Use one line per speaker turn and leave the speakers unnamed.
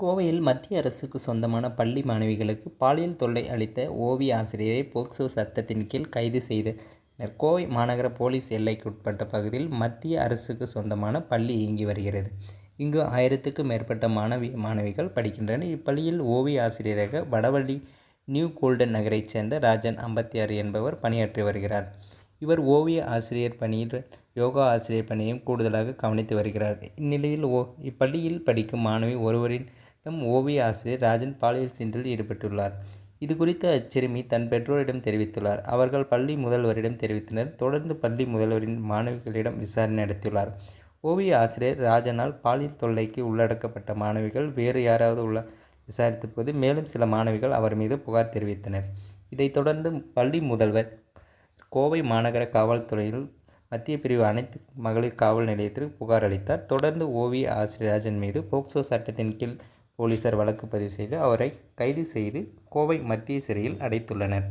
கோவையில் மத்திய அரசுக்கு சொந்தமான பள்ளி மாணவிகளுக்கு பாலியல் தொல்லை அளித்த ஓவிய ஆசிரியரை போக்சோ சட்டத்தின் கீழ் கைது செய்தனர். கோவை மாநகர போலீஸ் எல்லைக்குட்பட்ட பகுதியில் மத்திய அரசுக்கு சொந்தமான பள்ளி இயங்கி வருகிறது. இங்கு ஆயிரத்துக்கும் மேற்பட்ட மாணவி மாணவிகள் படிக்கின்றனர். இப்பள்ளியில் ஓவிய ஆசிரியராக வடவள்ளி நியூ கோல்டன் நகரைச் சேர்ந்த ராஜன் ஐம்பத்தாறு என்பவர் பணியாற்றி வருகிறார். இவர் ஓவிய ஆசிரியர் பணியில் யோகா ஆசிரியர் பணியையும் கூடுதலாக கவனித்து வருகிறார். இந்நிலையில் ஓ இப்பள்ளியில் படிக்கும் மாணவி ஒருவரின் இடம் ஓவிய ஆசிரியர் ராஜன் பாலியல் சீன்றில் ஈடுபட்டுள்ளார். இது குறித்து அச்சிறுமி தன் பெற்றோரிடம் தெரிவித்துள்ளார். அவர்கள் பள்ளி முதல்வரிடம் தெரிவித்தனர். தொடர்ந்து பள்ளி முதல்வரின் மாணவிகளிடம் விசாரணை நடத்தியுள்ளார். ஓவிய ஆசிரியர் ராஜனால் பாலியல் தொல்லைக்கு உள்ளடக்கப்பட்ட மாணவிகள் வேறு யாராவது உள்ள விசாரித்த போது மேலும் சில மாணவிகள் அவர் மீது புகார் தெரிவித்தனர். இதைத் தொடர்ந்து பள்ளி முதல்வர் கோவை மாநகர காவல்துறையில் மத்திய பிரிவு அனைத்து மகளிர் காவல் நிலையத்தில் புகார் அளித்தார். தொடர்ந்து ஓவிய ஆசிரியர் ராஜன் மீது போக்சோ சட்டத்தின் கீழ் போலீசார் வழக்கு பதிவு செய்து அவரை கைது செய்து கோவை மத்திய சிறையில் அடைத்துள்ளனர்.